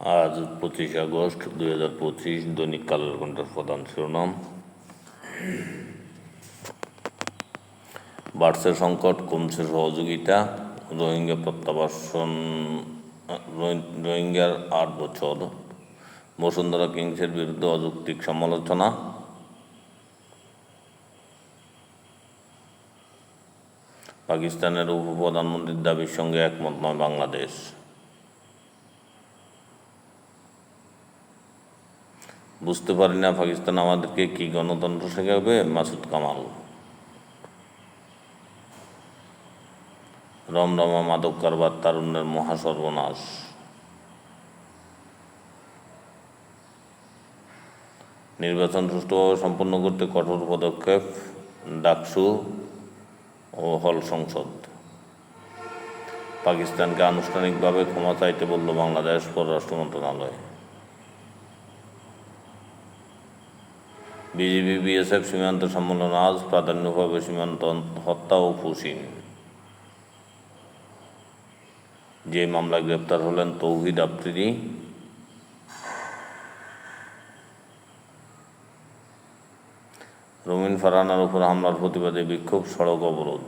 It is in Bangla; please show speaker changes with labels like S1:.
S1: আজ পঁচিশ আগস্ট দুই হাজার পঁচিশ দৈনিক কালের ঘণ্টার প্রধান শিরোনাম। বাড়ছে সংকট, কমছে সহযোগিতা। রোহিঙ্গা প্রত্যাবাসন রোহিঙ্গার আট বছর। বসুন্ধরা কিংসের বিরুদ্ধে অযৌক্তিক সমালোচনা। পাকিস্তানের উপপ্রধানমন্ত্রীর দাবির সঙ্গে একমত নয় বাংলাদেশ। বুঝতে পারি না পাকিস্তান আমাদেরকে কি গণতন্ত্র শেখাবে? মাসুদ কামাল। রমরমা মাদক কারবার তারুণ্যের মহাসর্বনাশ। নির্বাচন সুষ্ঠুভাবে সম্পন্ন করতে কঠোর পদক্ষেপ, ডাকসু ও হল সংসদ। পাকিস্তানকে আনুষ্ঠানিকভাবে ক্ষমা চাইতে বলল বাংলাদেশ পররাষ্ট্র মন্ত্রণালয়। বিজিবি বিএসএফ সীমান্ত সম্মেলন আজ প্রাধান্য পাবে সীমান্ত হত্যা ও ফুসিন যে মামলায় গ্রেপ্তার হলেন তৌহিদ আফ্রিদি। রমিন ফারহানার উপর হামলার প্রতিবাদে বিক্ষোভ, সড়ক অবরোধ।